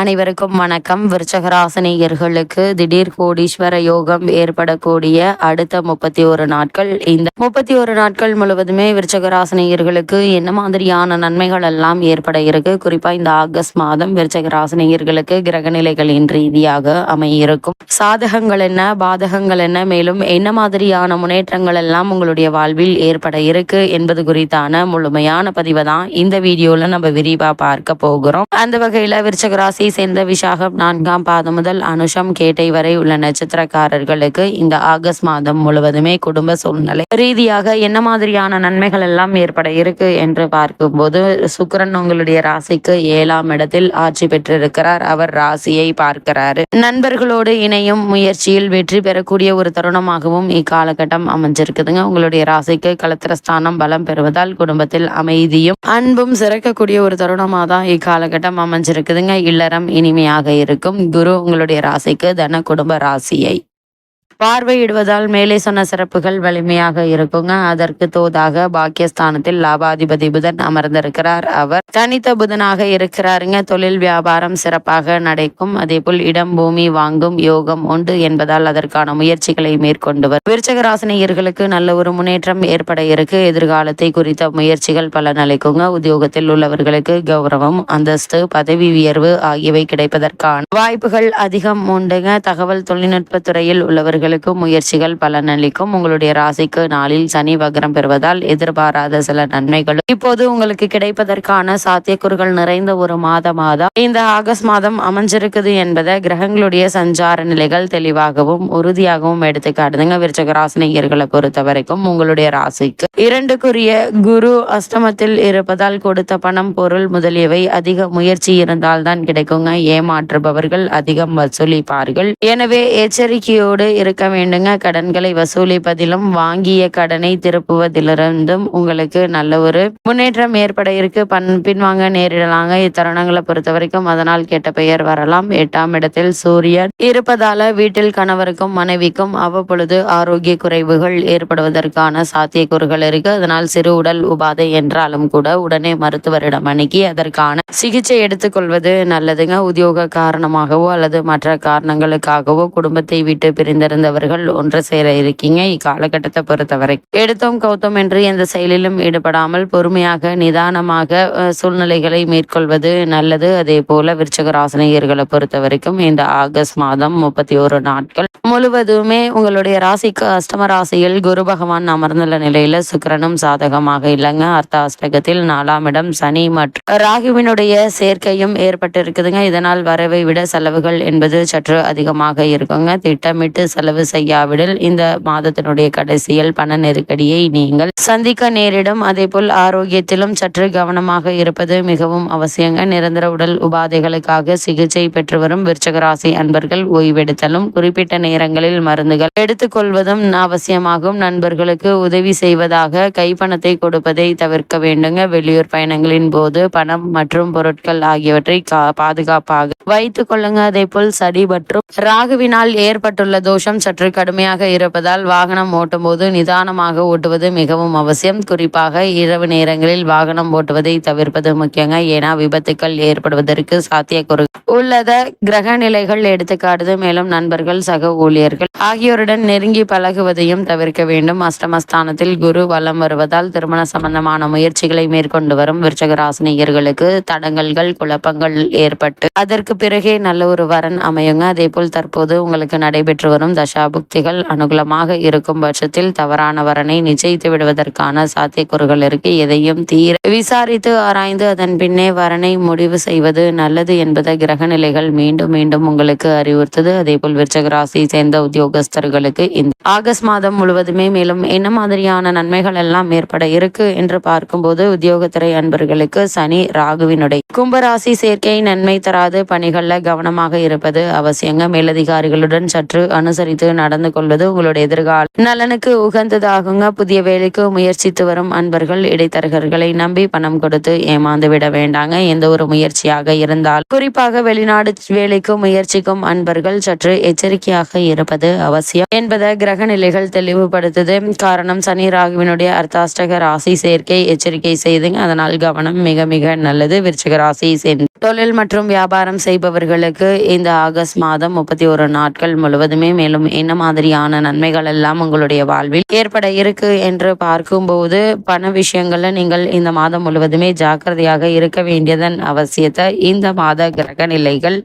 அனைவருக்கும் வணக்கம். விருச்சகராசனியர்களுக்கு திடீர் கோடீஸ்வர யோகம் ஏற்படக்கூடிய அடுத்த முப்பத்தி ஒரு நாட்கள். இந்த முப்பத்தி ஒரு நாட்கள் முழுவதுமே விருச்சகராசனியர்களுக்கு என்ன மாதிரியான நன்மைகள் எல்லாம் ஏற்பட இருக்கு? குறிப்பா இந்த ஆகஸ்ட் மாதம் விருச்சகராசனியர்களுக்கு கிரகநிலைகளின் ரீதியாக அமையிருக்கும். சாதகங்கள் என்ன? பாதகங்கள் என்ன? மேலும் என்ன மாதிரியான முன்னேற்றங்கள் எல்லாம் உங்களுடைய வாழ்வில் ஏற்பட இருக்கு என்பது குறித்தான முழுமையான பதிவை தான் இந்த வீடியோல நம்ம விரிவா பார்க்க போகிறோம். அந்த வகையில விருச்சகராசி ராசியை சேர்ந்த விசாகம் நான்காம் பாதம் முதல் அனுஷம் கேட்டை வரை உள்ள நட்சத்திரக்காரர்களுக்கு இந்த ஆகஸ்ட் மாதம் முழுவதுமே குடும்ப சூழ்நிலை. ரீதியாக என்ன மாதிரியான நன்மைகள் எல்லாம் ஏற்பட இருக்கு என்று பார்க்கும்போது சுக்கரன் உங்களுடைய ராசிக்கு ஏழாம் இடத்தில் ஆட்சி பெற்றிருக்கிறார். அவர் ராசியை பார்க்கிறாரு. நண்பர்களோடு இணையும் முயற்சியில் வெற்றி பெறக்கூடிய ஒரு தருணமாகவும் இக்காலகட்டம் அமைஞ்சிருக்குதுங்க. உங்களுடைய ராசிக்கு கலத்திரஸ்தானம் பலம் பெறுவதால் குடும்பத்தில் அமைதியும் அன்பும் சிறக்கக்கூடிய ஒரு தருணமாக தான் இக்காலகட்டம் அமைஞ்சிருக்குதுங்க. இல்லற வாரம் இனிமையாக இருக்கும். குரு உங்களுடைய ராசிக்கு தன குடும்ப ராசியை பார்வையிடுவதால் மேலே சொன்ன சிறப்புகள் வலிமையாக இருக்குங்க. அதற்கு தோதாக பாக்கியஸ்தானத்தில் லாபாதிபதி புதன் அமர்ந்திருக்கிறார். அவர் தனித்த புதனாக இருக்கிறாருங்க. தொழில் வியாபாரம் சிறப்பாக நடக்கும். அதே போல் இடம் பூமி வாங்கும் யோகம் உண்டு என்பதால் அதற்கான முயற்சிகளை மேற்கொண்டவர். விருச்சகராசினியர்களுக்கு நல்ல ஒரு முன்னேற்றம் ஏற்பட இருக்கு. எதிர்காலத்தை குறித்த முயற்சிகள் பலனளிக்குங்க உத்தியோகத்தில் உள்ளவர்களுக்கு கௌரவம் அந்தஸ்து பதவி உயர்வு ஆகியவை கிடைப்பதற்கான வாய்ப்புகள் அதிகம் உண்டுங்க. தகவல் தொழில்நுட்ப துறையில் உள்ளவர்கள் உள்ளவர்களுக்கு முயற்சிகள் பலனளிக்கும். உங்களுடைய ராசிக்கு நாளில் சனி வக்ரம் பெறுவதால் எதிர்பாராத சில நன்மைகளும் இப்போது உங்களுக்கு கிடைப்பதற்கான சாத்தியக்கூறுகள் நிறைந்த ஒரு மாதமாக இந்த ஆகஸ்ட் மாதம் அமைஞ்சிருக்குது என்பதை கிரகங்களுடைய சஞ்சார நிலைகள் தெளிவாகவும் உறுதியாகவும் எடுத்து காட்டுதுங்க விருச்சக ராசினியர்களை பொறுத்த வரைக்கும் உங்களுடைய ராசிக்கு இரண்டுக்குரிய குரு அஷ்டமத்தில் இருப்பதால் கொடுத்த பணம் பொருள் முதலியவை அதிக முயற்சி இருந்தால்தான் கிடைக்குங்க. ஏமாற்றுபவர்கள் அதிகம் வசூலிப்பார்கள். எனவே எச்சரிக்கையோடு இருக்க வேண்டுங்க. கடன்களை வசூலிப்பதிலும் வாங்கிய கடனை திருப்புவதிலிருந்தும் உங்களுக்கு நல்ல ஒரு முன்னேற்றம் ஏற்பட இருக்கு. பண் பின்வாங்க நேரிடலாங்க. இத்தருணங்களை பொறுத்த வரைக்கும் அதனால் கெட்ட பெயர் வரலாம். எட்டாம் இடத்தில் சூரியன் இருப்பதால வீட்டில் கணவருக்கும் மனைவிக்கும் அவ்வப்பொழுது ஆரோக்கிய குறைவுகள் ஏற்படுவதற்கான சாத்தியக்கூறுகள் இருக்கு. அதனால் சிறு உடல் உபாதை என்றாலும் கூட உடனே மருத்துவரிடம் அணுகி அதற்கான சிகிச்சை எடுத்துக்கொள்வது நல்லதுங்க. உத்தியோக காரணமாகவோ அல்லது மற்ற காரணங்களுக்காகவோ குடும்பத்தை விட்டு பிரிந்திருந்த பிரிந்திருந்தவர்கள் ஒன்று சேர இருக்கீங்க. இக்காலகட்டத்தை பொறுத்தவரை எடுத்தோம் கௌத்தம் என்று எந்த செயலிலும் ஈடுபடாமல் பொறுமையாக நிதானமாக சூழ்நிலைகளை மேற்கொள்வது நல்லது. அதே போல விருச்சக ராசினியர்களை பொறுத்த வரைக்கும் இந்த ஆகஸ்ட் மாதம் முப்பத்தி ஒரு நாட்கள் முழுவதுமே உங்களுடைய ராசிக்கு அஷ்டம ராசியில் குரு பகவான் அமர்ந்துள்ள நிலையில சுக்கிரனும் சாதகமாக இல்லைங்க. அர்த்தாஷ்டகத்தில் நாலாம் இடம் சனி மற்றும் ராகுவினுடைய சேர்க்கையும் ஏற்பட்டு இருக்குதுங்க இதனால் வரவை விட செலவுகள் என்பது சற்று அதிகமாக இருக்குங்க. திட்டமிட்டு செலவு செய்யாவிடில் இந்த மாதத்தினுடைய கடைசியில் பண நெருக்கடியை நீங்கள் சந்திக்க நேரிடும். அதே போல் ஆரோக்கியத்திலும் சற்று கவனமாக இருப்பது மிகவும் அவசியங்க. நிரந்தர உடல் உபாதைகளுக்காக சிகிச்சை பெற்று வரும் விருச்சகராசி அன்பர்கள் ஓய்வெடுத்தலும் குறிப்பிட்ட நேரங்களில் மருந்துகள் எடுத்துக்கொள்வதும் அவசியமாகும். நண்பர்களுக்கு உதவி செய்வதாக கைப்பணத்தை கொடுப்பதை தவிர்க்க வேண்டுங்க. வெளியூர் பயணங்களின் போது பணம் மற்றும் பொருட்கள் ஆகியவற்றை கா- பாதுகாப்பாக வைத்துக் கொள்ளுங்க அதே போல் சடி மற்றும் ராகுவினால் ஏற்பட்டுள்ள தோஷம் சற்று கடுமையாக இருப்பதால் வாகனம் ஓட்டும் போது நிதானமாக ஓட்டுவது மிகவும் அவசியம். குறிப்பாக இரவு நேரங்களில் வாகனம் ஓட்டுவதை தவிர்ப்பது முக்கியங்க. ஏன்னா விபத்துக்கள் ஏற்படுவதற்கு சாத்தியக்கூறு உள்ளத கிரக நிலைகள் எடுத்துக்காட்டுது. மேலும் நண்பர்கள் சக ஊழியர்கள் ஆகியோருடன் நெருங்கி பழகுவதையும் தவிர்க்க வேண்டும். அஷ்டமஸ்தானத்தில் குரு வலம் வருவதால் திருமண சம்பந்தமான முயற்சிகளை மேற்கொண்டு வரும் விருச்சகராசினியர்களுக்கு தடங்கல்கள் குழப்பங்கள் ஏற்பட்டு அதற்கு பிறகே நல்ல ஒரு வரன் அமையுங்க. அதே போல் தற்போது உங்களுக்கு நடைபெற்று வரும் தசாபுக்திகள் அனுகூலமாக இருக்கும் பட்சத்தில் தவறான வரனை நிச்சயித்து விடுவதற்கான சாத்தியக்கூறுகள் இருக்கு. எதையும் தீர விசாரித்து ஆராய்ந்து அதன் பின்னே வரனை முடிவு செய்வது நல்லது என்பதை கிரக நிலைகள் மீண்டும் மீண்டும் உங்களுக்கு அறிவுறுத்தது. அதே போல் விருச்சகராசியை சேர்ந்த உத்தியோக உத்தியோகஸ்தர்களுக்கு இந்த ஆகஸ்ட் மாதம் முழுவதுமே மேலும் என்ன மாதிரியான நன்மைகள் எல்லாம் ஏற்பட இருக்கு என்று பார்க்கும்போது உத்தியோகத்துறை அன்பர்களுக்கு சனி ராகுவினுடைய கும்பராசி சேர்க்கை நன்மை தராது பணிகள்ல கவனமாக இருப்பது அவசியங்க. மேலதிகாரிகளுடன் சற்று அனுசரித்து நடந்து கொள்வது உங்களுடைய எதிர்கால நலனுக்கு உகந்ததாகுங்க. புதிய வேலைக்கு முயற்சித்து வரும் அன்பர்கள் இடைத்தரகர்களை நம்பி பணம் கொடுத்து ஏமாந்து விட வேண்டாங்க. எந்த ஒரு முயற்சியாக இருந்தால் குறிப்பாக வெளிநாடு வேலைக்கு முயற்சிக்கும் அன்பர்கள் சற்று எச்சரிக்கையாக இருப்பது அவசியம் என்பதை கிரக நிலைகள் தெளிவுபடுத்துது. காரணம் சனி ராகுவினுடைய அர்த்தாஷ்டக ராசி சேர்க்கை எச்சரிக்கை செய்துங்க. அதனால் கவனம் மிக மிக நல்லது. விருச்சிக ராசியை சேர்ந்து தொழில் மற்றும் வியாபாரம் செய்பவர்களுக்கு இந்த ஆகஸ்ட் மாதம் முப்பத்தி ஒரு நாட்கள் முழுவதுமே மேலும் என்ன மாதிரியான நன்மைகள் எல்லாம் உங்களுடைய வாழ்வில் ஏற்பட இருக்கு என்று பார்க்கும்போது பண விஷயங்கள்ல நீங்கள் இந்த மாதம் முழுவதுமே ஜாக்கிரதையாக இருக்க வேண்டியதன் அவசியத்தை இந்த மாத கிரக நிலைகள்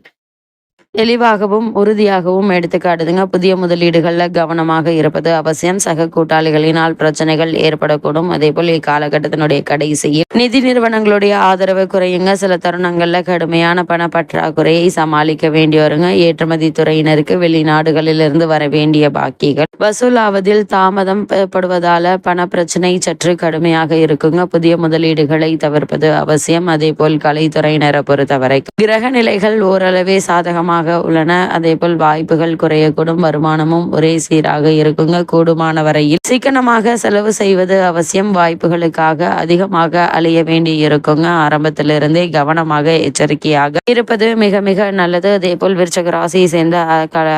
தெளிவாகவும் உறுதியாகவும் எடுத்துக்காட்டுதுங்க. புதிய முதலீடுகளில் கவனமாக இருப்பது அவசியம். சக கூட்டாளிகளினால் பிரச்சனைகள் ஏற்படக்கூடும். அதே போல் இக்காலகட்டத்தினுடைய கடைசியில் நிதி நிறுவனங்களுடைய ஆதரவு குறையுங்க. சில தருணங்களில் கடுமையான பண பற்றாக்குறையை சமாளிக்க வேண்டி வருங்க. ஏற்றுமதி துறையினருக்கு வெளிநாடுகளிலிருந்து வர வேண்டிய பாக்கிகள் வசூலாவதில் தாமதம் படுவதால பண பிரச்சனை சற்று கடுமையாக இருக்குங்க. புதிய முதலீடுகளை தவிர்ப்பது அவசியம். அதே போல் கலைத்துறையினரை பொறுத்தவரை கிரக நிலைகள் ஓரளவே சாதகமாக அதிகமாக உள்ளன. அதே போல் வாய்ப்புகள் குறையக்கூடும் வருமானமும் ஒரே சீராக இருக்குங்க. கூடுமான வரையில் சிக்கனமாக செலவு செய்வது அவசியம். வாய்ப்புகளுக்காக அதிகமாக அழிய வேண்டி இருக்குங்க. ஆரம்பத்திலிருந்தே கவனமாக எச்சரிக்கையாக இருப்பது மிக மிக நல்லது. அதே போல் விருச்சக ராசியை சேர்ந்த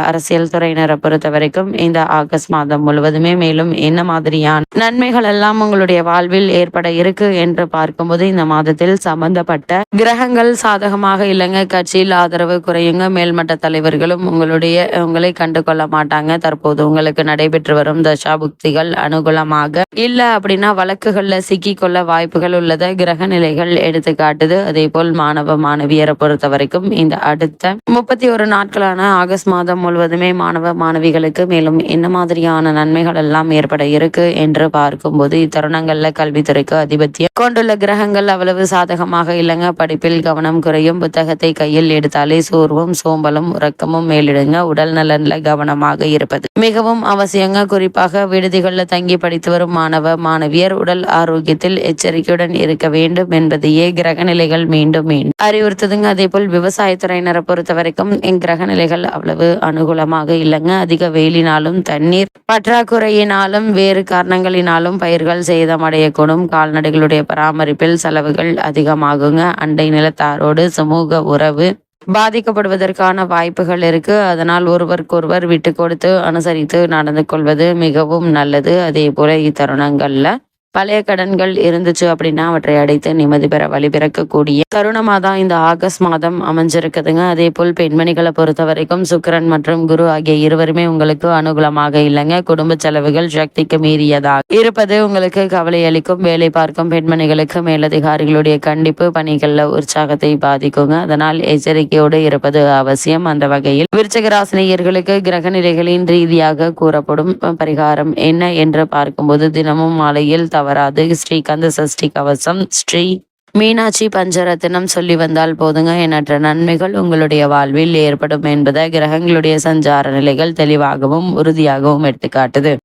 அரசியல் துறையினரை பொறுத்த வரைக்கும் இந்த ஆகஸ்ட் மாதம் முழுவதுமே மேலும் என்ன மாதிரியான நன்மைகள் எல்லாம் உங்களுடைய வாழ்வில் ஏற்பட இருக்கு என்று பார்க்கும்போது இந்த மாதத்தில் சம்பந்தப்பட்ட கிரகங்கள் சாதகமாக இல்லைங்க. கட்சியில் ஆதரவு குறையுங்க. மேல் மேல்மட்ட தலைவர்களும் உங்களுடைய உங்களை கண்டு கொள்ள மாட்டாங்க. தற்போது உங்களுக்கு நடைபெற்று வரும் தசாபுக்திகள் அனுகூலமாக. இல்ல அப்படின்னா வழக்குகள்ல சிக்கிக்கொள்ள வாய்ப்புகள் உள்ளத கிரக நிலைகள் எடுத்து காட்டுது. அதே போல் மாணவ மாணவியரை பொறுத்த வரைக்கும் இந்த அடுத்த முப்பத்தி ஒரு நாட்களான ஆகஸ்ட் மாதம் முழுவதுமே மாணவ மாணவிகளுக்கு மேலும் என்ன மாதிரியான நன்மைகள் எல்லாம் ஏற்பட இருக்கு என்று பார்க்கும்போது இத்தருணங்கள்ல கல்வித்துறைக்கு அதிபத்தியம் கொண்டுள்ள கிரகங்கள் அவ்வளவு சாதகமாக இல்லைங்க. படிப்பில் கவனம் குறையும். புத்தகத்தை கையில் எடுத்தாலே சோர்வும் சோம் சோம்பலும் உறக்கமும் மேலிடுங்க. உடல் நலன்ல கவனமாக இருப்பது மிகவும் அவசியங்க. குறிப்பாக விடுதிகளில் தங்கி படித்து வரும் மாணவ மாணவியர் உடல் ஆரோக்கியத்தில் எச்சரிக்கையுடன் இருக்க வேண்டும் என்பதையே கிரக நிலைகள் மீண்டும் மீண்டும் அறிவுறுத்துதுங்க. அதே போல் விவசாயத்துறையினரை பொறுத்த வரைக்கும் என் கிரக நிலைகள் அவ்வளவு அனுகூலமாக இல்லைங்க. அதிக வெயிலினாலும் தண்ணீர் பற்றாக்குறையினாலும் வேறு காரணங்களினாலும் பயிர்கள் சேதமடையக்கூடும் கால்நடைகளுடைய பராமரிப்பில் செலவுகள் அதிகமாகுங்க. அண்டை நிலத்தாரோடு சமூக உறவு பாதிக்கப்படுவதற்கான வாய்ப்புகள் இருக்கு. அதனால் ஒருவருக்கொருவர் விட்டு கொடுத்து அனுசரித்து நடந்து கொள்வது மிகவும் நல்லது. அதே போல இத்தருணங்கள்ல பழைய கடன்கள் இருந்துச்சு அப்படின்னா அவற்றை அடைத்து நிம்மதி பெற வழிபிறக்கக்கூடிய தருணமாக தான் இந்த ஆகஸ்ட் மாதம் அமைஞ்சிருக்குதுங்க. அதே போல் பெண்மணிகளை பொறுத்த வரைக்கும் சுக்கரன் மற்றும் குரு ஆகிய இருவருமே உங்களுக்கு அனுகூலமாக இல்லைங்க. குடும்ப செலவுகள் சக்திக்கு மீறியதாக இருப்பது உங்களுக்கு கவலை அளிக்கும். வேலை பார்க்கும் பெண்மணிகளுக்கு மேலதிகாரிகளுடைய கண்டிப்பு பணிகள்ல உற்சாகத்தை பாதிக்குங்க. அதனால் எச்சரிக்கையோடு இருப்பது அவசியம். அந்த வகையில் விருச்சகராசினியர்களுக்கு கிரக நிலைகளின் ரீதியாக கூறப்படும் பரிகாரம் என்ன என்று பார்க்கும்போது தினமும் மாலையில் தவறாது. ஸ்ரீகந்த சஷ்டி கவசம் ஸ்ரீ மீனாட்சி பஞ்சரத்தினம் சொல்லி வந்தால் போதுங்க. எண்ணற்ற நன்மைகள் உங்களுடைய வாழ்வில் ஏற்படும் என்பதை கிரகங்களுடைய சஞ்சார நிலைகள் தெளிவாகவும் உறுதியாகவும் எடுத்துக்காட்டுது.